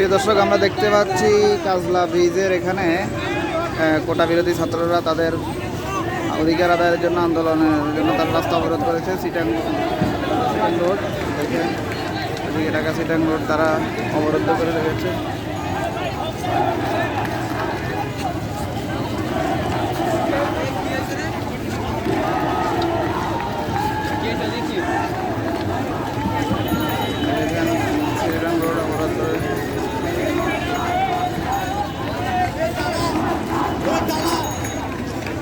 প্রিয় দর্শক, আমরা দেখতে পাচ্ছি কাজলা ব্রিজের এখানে কোটা বিরোধী ছাত্ররা তাদের অধিকার আদায়ের জন্য আন্দোলনের জন্য তার রাস্তা অবরোধ করেছে, সিটাং সিটাং রোড এটাকে সিটাং রোড তারা অবরুদ্ধ করে রেখেছে দেখেন সিটাং রোড অবরোধ করে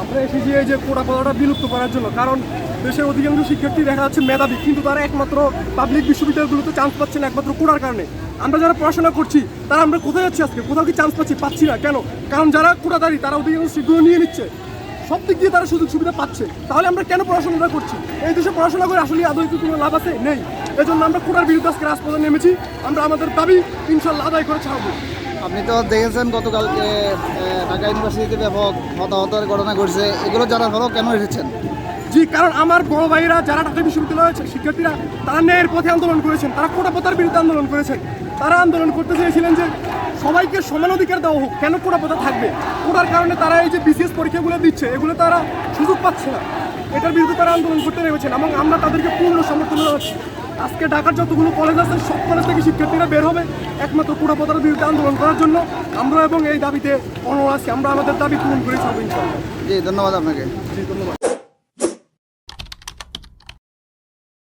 আমরা এসেছি এই যে কোটা পড়াটা বিলুপ্ত করার জন্য, কারণ দেশের অধিকাংশ শিক্ষার্থী দেখা যাচ্ছে মেধাবী, কিন্তু তারা একমাত্র পাবলিক বিশ্ববিদ্যালয়গুলোতে চান্স পাচ্ছে না একমাত্র কোটার কারণে। আমরা যারা পড়াশোনা করছি, তারা আমরা কোথায় যাচ্ছি আজকে? কোথাও কি চান্স পাচ্ছি? পাচ্ছি না। কেন? কারণ যারা কোটাদারি তারা অধিকাংশ সিটগুলো নিয়ে নিচ্ছে। সব দিক দিয়ে তারা সুযোগ সুবিধা পাচ্ছে। তাহলে আমরা কেন পড়াশোনাটা করছি? এই দেশে পড়াশোনা করে আসলে আদৌ কোনো লাভ আছে? নেই। এজন্য আমরা কোটার বিরুদ্ধে আজকে রাজপথে নেমেছি। আমরা আমাদের দাবি ইনশাল্লাহ আদায় করে ছাড়বো। আপনি তো দেখেছেন গতকালকে ঢাকা ইউনিভার্সিটিতে ব্যাপক হতাহতের ঘটনা ঘটছে। এগুলো জানার পরেও কেন এসেছেন? জি, কারণ আমার বড় ভাইরা যারা ঢাকা বিশ্ববিদ্যালয়ের শিক্ষার্থীরা, তারা ন্যায়ের পথে আন্দোলন করেছেন। তারা কোটা পতার বিরুদ্ধে আন্দোলন করেছেন। তারা আন্দোলন করতে চেয়েছিলেন যে সবাইকে সমান অধিকার দেওয়া হোক। কেন কোটা পতা থাকবে? কোটার কারণে তারা এই যে বিসিএস পরীক্ষাগুলো দিচ্ছে, এগুলো তারা সুযোগ পাচ্ছে না। এটার বিরুদ্ধে তারা আন্দোলন করতে নেমেছেন এবং আমরা তাদেরকে পূর্ণ সমর্থন জানাচ্ছি। আজকে ঢাকার যতগুলো কলেজ আছে সব কলেজ থেকে শিক্ষার্থীরা বের হবে একমাত্র কোটা পতার বিরুদ্ধে আন্দোলন করার জন্য। আমরা এবং এই দাবিতে অনর আছি আমরা আমাদের দাবি পূরণ করে সব ইনশাল্লাহ জি ধন্যবাদ আপনাকে। জি ধন্যবাদ।